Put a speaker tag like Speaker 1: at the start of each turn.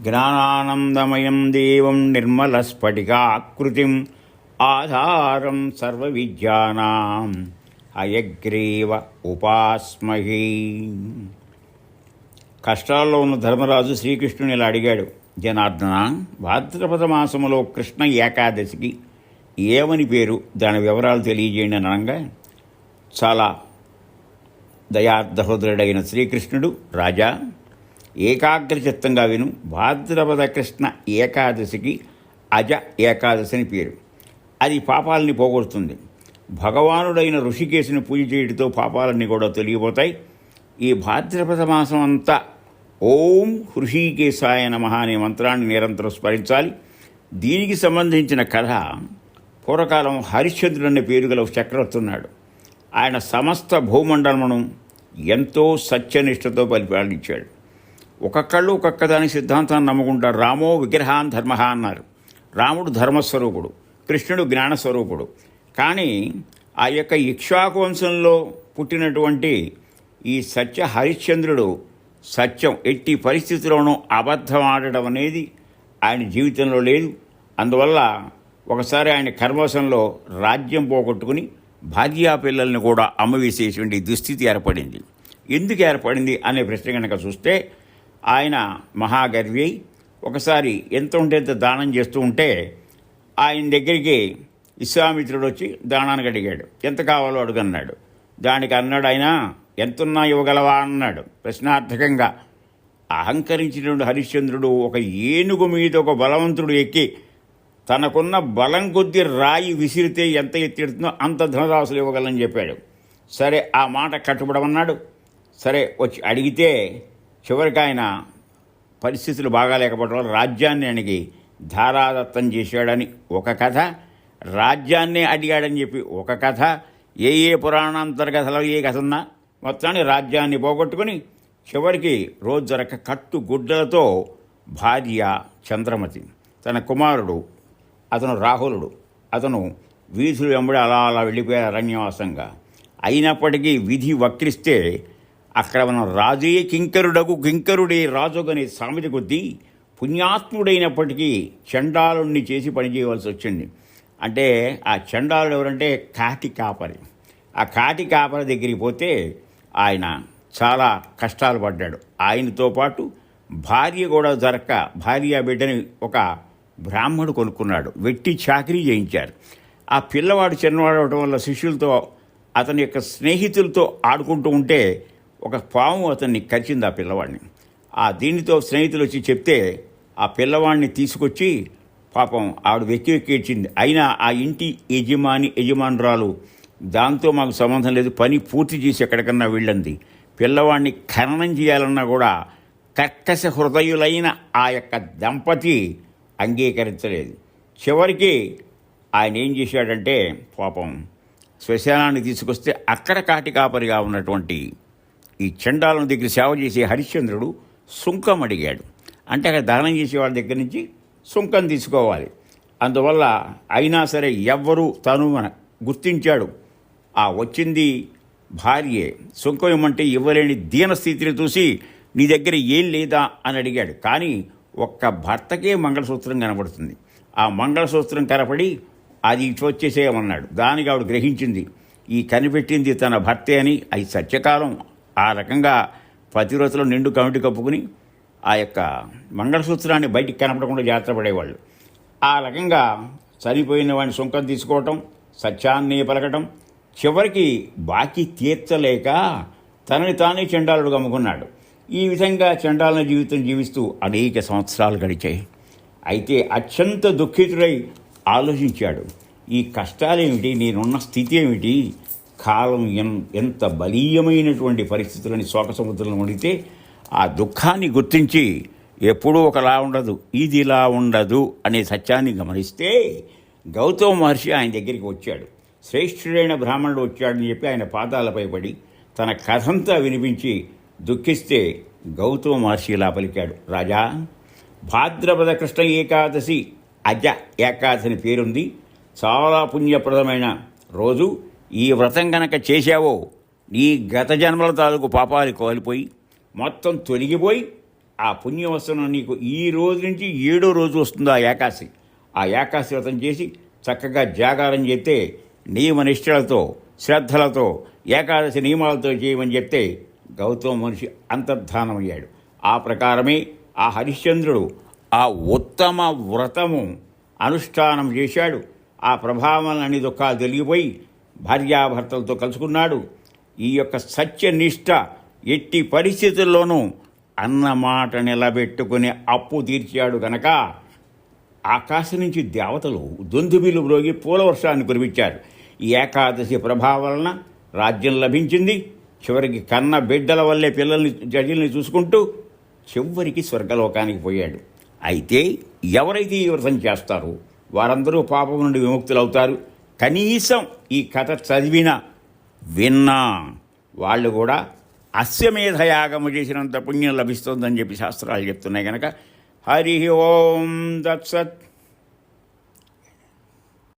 Speaker 1: జ్ఞానానందమయం దేవం నిర్మలస్ఫటికాకృతిం ఆధారం సర్వవిద్యానాం అయగ్రీవ ఉపాస్మహి కష్టాల్లో ఉన్న ధర్మరాజు శ్రీకృష్ణుని ఇలా అడిగాడు జనార్దన భాద్రపద మాసములో కృష్ణ ఏకాదశికి ఏమని పేరు? దాని వివరాలు తెలియజేయండి అనగా చాలా దయార్ధహృదయుడైన శ్రీకృష్ణుడు రాజా ఏకాగ్రచిత్తంగా విను. భాద్రపద కృష్ణ ఏకాదశికి అజ ఏకాదశి అని పేరు. అది పాపాలని పోగొడుతుంది. భగవానుడైన ఋషికేశుని పూజ చేయడంతో పాపాలన్నీ కూడా తొలగిపోతాయి. ఈ భాద్రపద మాసం అంతా ఓం హృషికేశాయ నమ అనే మంత్రాన్ని నిరంతరం స్మరించాలి. దీనికి సంబంధించిన కథ పూర్వకాలం హరిశ్చంద్రుడు అనే పేరు గల చక్రవర్తి ఉన్నాడు. ఆయన సమస్త భూమండలమును ఎంతో సత్యనిష్టతో పరిపాలించాడు. ఒక్కొక్కళ్ళు ఒక్కొక్క దాని సిద్ధాంతాన్ని నమ్ముకుంటారు. రామో విగ్రహాన్ ధర్మ అన్నారు. రాముడు ధర్మస్వరూపుడు కృష్ణుడు జ్ఞానస్వరూపుడు. కానీ ఆ యొక్క ఇక్ష్వాకు వంశంలో పుట్టినటువంటి ఈ సత్య హరిశ్చంద్రుడు సత్యం ఎట్టి పరిస్థితిలోనూ అబద్ధం ఆడడం అనేది ఆయన జీవితంలో లేదు. అందువల్ల ఒకసారి ఆయన కర్మవశంలో రాజ్యం పోగొట్టుకుని భార్యా పిల్లల్ని కూడా అమ్మవేసేటువంటి దుస్థితి ఏర్పడింది. ఎందుకు ఏర్పడింది అనే ప్రశ్న కనుక చూస్తే ఆయన మహాగర్వి. ఒకసారి ఎంత ఉంటే దానం చేస్తూ ఉంటే ఆయన దగ్గరికి విశ్వామిత్రుడు వచ్చి దానానికి అడిగాడు. ఎంత కావాలో అడుగన్నాడు. దానికి అన్నాడు ఆయన ఎంతున్నా ఇవ్వగలవా? అన్నాడు ప్రశ్నార్థకంగా. అహంకరించినటువంటి హరిశ్చంద్రుడు ఒక ఏనుగు మీద ఒక బలవంతుడు ఎక్కి తనకున్న బలం కొద్ది రాయి విసిరితే ఎంత ఎత్తిడుతుందో అంత ధనరాశులు ఇవ్వగలని చెప్పాడు. సరే ఆ మాట కట్టుబడమన్నాడు. సరే వచ్చి అడిగితే చివరికి ఆయన పరిస్థితులు బాగాలేకపోవడం వల్ల రాజ్యాన్ని ఆయనకి ధారాదత్తం చేశాడని ఒక కథ రాజ్యాన్నే అడిగాడని చెప్పి ఒక కథ ఏ ఏ పురాణాంతర్గతలో ఏ కథ ఉన్నా మొత్తాన్ని రాజ్యాన్ని పోగొట్టుకుని చివరికి రోజు జరక కట్టు గుడ్డలతో భార్య చంద్రమతి తన కుమారుడు అతను రాహులుడు అతను వీధులు వెంబడి అలా అలా వెళ్ళిపోయారు అరణ్యవాసంగా. అయినప్పటికీ విధి వక్రిస్తే అక్కడ మనం రాజే కింకరుడకు కింకరుడే రాజుగనే సామెత కొద్దీ పుణ్యాత్ముడైనప్పటికీ చండాలుణ్ణి చేసి పనిచేయవలసి వచ్చింది. అంటే ఆ చండాలుడు ఎవరంటే కాటి కాపరి. ఆ కాటి కాపరి దగ్గరికి పోతే ఆయన చాలా కష్టాలు పడ్డాడు. ఆయనతో పాటు భార్య కూడా దొరక్క భార్య బిడ్డని ఒక బ్రాహ్మడు కొనుక్కున్నాడు. వెట్టి చాకరీ చేయించారు. ఆ పిల్లవాడు చిన్నవాడు అవడం వల్ల శిష్యులతో అతని యొక్క స్నేహితులతో ఆడుకుంటూ ఉంటే ఒక పాము అతన్ని కరిచింది ఆ పిల్లవాడిని. ఆ దీనితో స్నేహితులు వచ్చి చెప్తే ఆ పిల్లవాడిని తీసుకొచ్చి పాపం ఆవిడ వెక్కి వెక్కి ఇచ్చింది అయినా ఆ ఇంటి యజమాని యజమానురాలు దాంతో మాకు సంబంధం లేదు. పని పూర్తి చేసి ఎక్కడికన్నా వెళ్ళింది. పిల్లవాడిని ఖననం చేయాలన్నా కూడా కర్కశ హృదయులైన ఆ యొక్క దంపతి అంగీకరించలేదు. చివరికి ఆయన ఏం చేశాడంటే పాపం శ్మశానాన్ని తీసుకొస్తే అక్కడ కాటి కాపరిగా ఉన్నటువంటి ఈ చండాలను దగ్గర సేవ చేసే హరిశ్చంద్రుడు సుంకం అడిగాడు. అంటే అక్కడ దానం చేసే వాళ్ళ దగ్గర నుంచి సుంకం తీసుకోవాలి. అందువల్ల అయినా సరే ఎవ్వరూ తను మన గుర్తించాడు. ఆ వచ్చింది భార్యే. సుంకం ఏమంటే ఇవ్వలేని దీనస్థితిని చూసి నీ దగ్గర ఏం లేదా అని అడిగాడు. కానీ ఒక్క భర్తకే మంగళసూత్రం కనబడుతుంది. ఆ మంగళసూత్రం కనపడి అది ఇటు దానికి ఆవిడ గ్రహించింది ఈ కనిపెట్టింది తన భర్తే అని. అది సత్యకాలం. ఆ రకంగా ప్రతి రోజులో నిండు కమిటీ కప్పుకుని ఆ యొక్క మంగళసూత్రాన్ని బయటికి కనపడకుండా జాగ్రత్త పడేవాళ్ళు. ఆ రకంగా చనిపోయిన వాడిని సుంకం తీసుకోవటం సత్యాన్ని పలకటం చివరికి బాకీ తీర్చలేక తనని తానే చెండాలుడు అమ్ముకున్నాడు ఈ విధంగా చండాలన జీవితం జీవిస్తూ అనేక సంవత్సరాలు గడిచాయి. అయితే అత్యంత దుఃఖితుడై ఆలోచించాడు ఈ కష్టాలేమిటి? నేనున్న స్థితి ఏమిటి? కాలం ఎన్ ఎంత బలీయమైనటువంటి పరిస్థితులని శోక సముద్రంలో ఉండితే ఆ దుఃఖాన్ని గుర్తించి ఎప్పుడూ ఒకలా ఉండదు ఇది ఇలా ఉండదు అనే సత్యాన్ని గమనిస్తే గౌతమ మహర్షి ఆయన దగ్గరికి వచ్చాడు. శ్రేష్ఠుడైన బ్రాహ్మణుడు వచ్చాడని చెప్పి ఆయన పాదాలపై పడి తన కథంతా వినిపించి దుఃఖిస్తే గౌతమ మహర్షి ఇలా పలికాడు. రాజా భాద్రపద కృష్ణ ఏకాదశి అజ ఏకాదశి అని పేరుంది. చాలా పుణ్యప్రదమైన రోజు. ఈ వ్రతం గనక చేశావో నీ గత జన్మల తాలూకు పాపాలు కోల్పోయి మొత్తం తొలగిపోయి ఆ పుణ్యవసనం నీకు ఈ రోజు నుంచి ఏడో రోజు వస్తుంది ఆ ఏకాశి. ఆ ఏకాశి వ్రతం చేసి చక్కగా జాగారం చేస్తే నియమ నిష్ఠలతో శ్రద్ధలతో ఏకాదశి నియమాలతో చేయమని చెప్తే గౌతమ మనిషి అంతర్ధానమయ్యాడు. ఆ ప్రకారమే ఆ హరిశ్చంద్రుడు ఆ ఉత్తమ వ్రతము అనుష్ఠానం చేశాడు. ఆ ప్రభావం అన్ని దుఃఖాలు తొలగిపోయి భార్యాభర్తలతో కలుసుకున్నాడు. ఈ యొక్క సత్యనిష్ట ఎట్టి పరిస్థితుల్లోనూ అన్నమాట నిలబెట్టుకుని అప్పు తీర్చాడు గనక ఆకాశం నుంచి దేవతలు దొందుబిలు మ్రోగి పూల వర్షాన్ని కురిపించారు. ఈ ఏకాదశి ప్రభావం వలన రాజ్యం లభించింది. చివరికి కన్న బిడ్డల వల్లే పిల్లల్ని జడ్జిల్ని చూసుకుంటూ చివరికి స్వర్గలోకానికి పోయాడు. అయితే ఎవరైతే ఈ వ్రతం చేస్తారో వారందరూ పాపం నుండి విముక్తులవుతారు. కనీసం ఈ కథ చదివినా విన్నా వాళ్ళు కూడా అశ్వమేధ యాగము చేసినంత పుణ్యం లభిస్తుందని చెప్పి శాస్త్రాలు చెప్తున్నాయి కనుక హరి ఓం దత్సత్